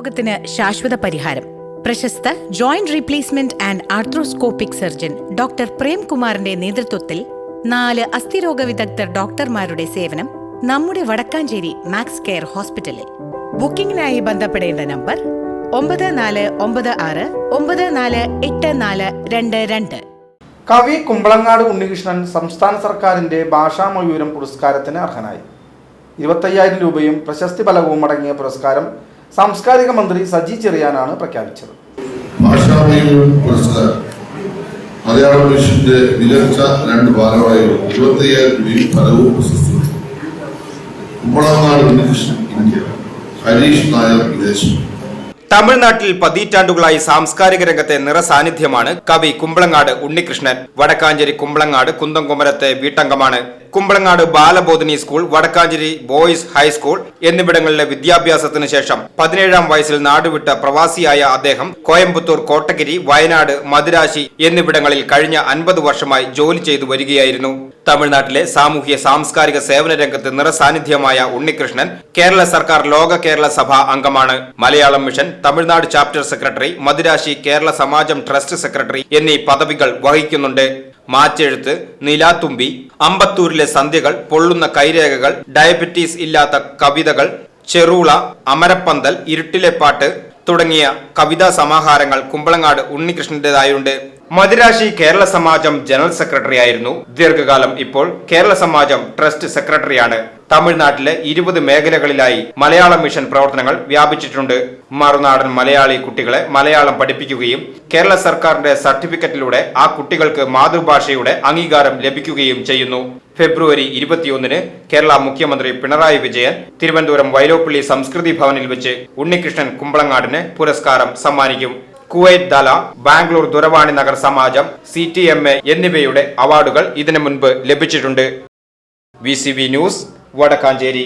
രോഗത്തിന് ശാശ്വത പരിഹാരം. പ്രശസ്ത joint replacement and arthroscopic surgeon doctor പ്രേംകുമാറിന്റെ നേതൃത്വത്തിൽ നാല് അസ്ഥിരോഗ വിദഗ്ധർ ഡോക്ടർമാരുടെ സേവനം നമ്മുടെ വടക്കാഞ്ചേരി മാക്സ് കെയർ ഹോസ്പിറ്റലിൽ. ബുക്കിംഗിനായി ബന്ധപ്പെടേണ്ട നമ്പർ ഒമ്പത് നാല് ഒമ്പത് ആറ് ഒമ്പത് നാല് എട്ട് നാല് രണ്ട് രണ്ട്. കവി കുമ്പളങ്ങാട് ഉണ്ണികൃഷ്ണൻ സംസ്ഥാന സർക്കാരിന്റെ ഭാഷാമയൂരം പുരസ്കാരത്തിന് അർഹനായി. ഇരുപത്തയ്യായിരം രൂപയും പ്രശസ്തി ഫലകവും അടങ്ങിയ പുരസ്കാരം സാംസ്കാരിക മന്ത്രി സജി ചെറിയാനാണ് പ്രഖ്യാപിച്ചത്. രണ്ട് ഇന്ത്യ. ഹരീഷ് നായർ വിദേശം. തമിഴ്നാട്ടിൽ പതിറ്റാണ്ടുകളായി സാംസ്കാരിക രംഗത്തെ നിറസാന്നിധ്യമാണ് കവി കുമ്പളങ്ങാട് ഉണ്ണികൃഷ്ണൻ. വടക്കാഞ്ചേരി കുമ്പളങ്ങാട് കുന്തംകുമരത്തെ വീട്ടംഗമാണ്. Kumbalangad Balabodhini school Vadakkanchery boys high school എന്നിവിടങ്ങളിലെ വിദ്യാഭ്യാസത്തിന് ശേഷം പതിനേഴാം വയസ്സിൽ നാടുവിട്ട പ്രവാസിയായ അദ്ദേഹം കോയമ്പത്തൂർ കോട്ടഗിരി വയനാട് മദുരാശി എന്നിവിടങ്ങളിൽ കഴിഞ്ഞ അൻപത് വർഷമായി ജോലി ചെയ്തു വരികയായിരുന്നു. തമിഴ്നാട്ടിലെ സാമൂഹ്യ സാംസ്കാരിക സേവന രംഗത്ത് നിറസാന്നിധ്യമായ ഉണ്ണികൃഷ്ണൻ കേരള സർക്കാർ ലോക കേരള സഭ അംഗമാണ്. Malayalam mission Tamil Nadu chapter secretary Madrasi Kerala Samajam trust secretary എന്നീ പദവികൾ വഹിക്കുന്നുണ്ട്. മാറ്റെഴുത്ത് നിലാത്തുമ്പി അമ്പത്തൂരിലെ സന്ധ്യകൾ പൊള്ളുന്ന കൈരേഖകൾ ഡയബറ്റീസ് ഇല്ലാത്ത കവിതകൾ ചെറൂള അമരപ്പന്തൽ ഇരുട്ടിലെ പാട്ട് തുടങ്ങിയ കവിതാ സമാഹാരങ്ങൾ കുമ്പളങ്ങാട് ഉണ്ണികൃഷ്ണന്റേതായുണ്ട്. മദിരാശി കേരള സമാജം ജനറൽ സെക്രട്ടറി ആയിരുന്നു. ദീർഘകാലം ഇപ്പോൾ കേരള സമാജം ട്രസ്റ്റ് സെക്രട്ടറിയാണ് തമിഴ്നാട്ടിലെ ഇരുപത് മേഖലകളിലായി മലയാള മിഷൻ പ്രവർത്തനങ്ങൾ വ്യാപിച്ചിട്ടുണ്ട്. മറുനാടൻ മലയാളി കുട്ടികളെ മലയാളം പഠിപ്പിക്കുകയും കേരള സർക്കാരിന്റെ സർട്ടിഫിക്കറ്റിലൂടെ ആ കുട്ടികൾക്ക് മാതൃഭാഷയുടെ അംഗീകാരം ലഭിക്കുകയും ചെയ്യുന്നു. ഫെബ്രുവരി ഇരുപത്തിയൊന്നിന് കേരള മുഖ്യമന്ത്രി പിണറായി വിജയൻ തിരുവനന്തപുരം വൈലോപ്പള്ളി സംസ്കൃതി ഭവനിൽ വെച്ച് ഉണ്ണികൃഷ്ണൻ കുമ്പളങ്ങാടിന് പുരസ്കാരം സമ്മാനിക്കും. Kuwait ദല Bangalore Dooravani Nagar Samajam C T M A എന്നിവയുടെ അവാർഡുകൾ ഇതിനു മുൻപ് ലഭിച്ചിട്ടുണ്ട്. V C V news Vadakkanchery.